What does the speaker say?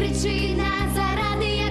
причина заради.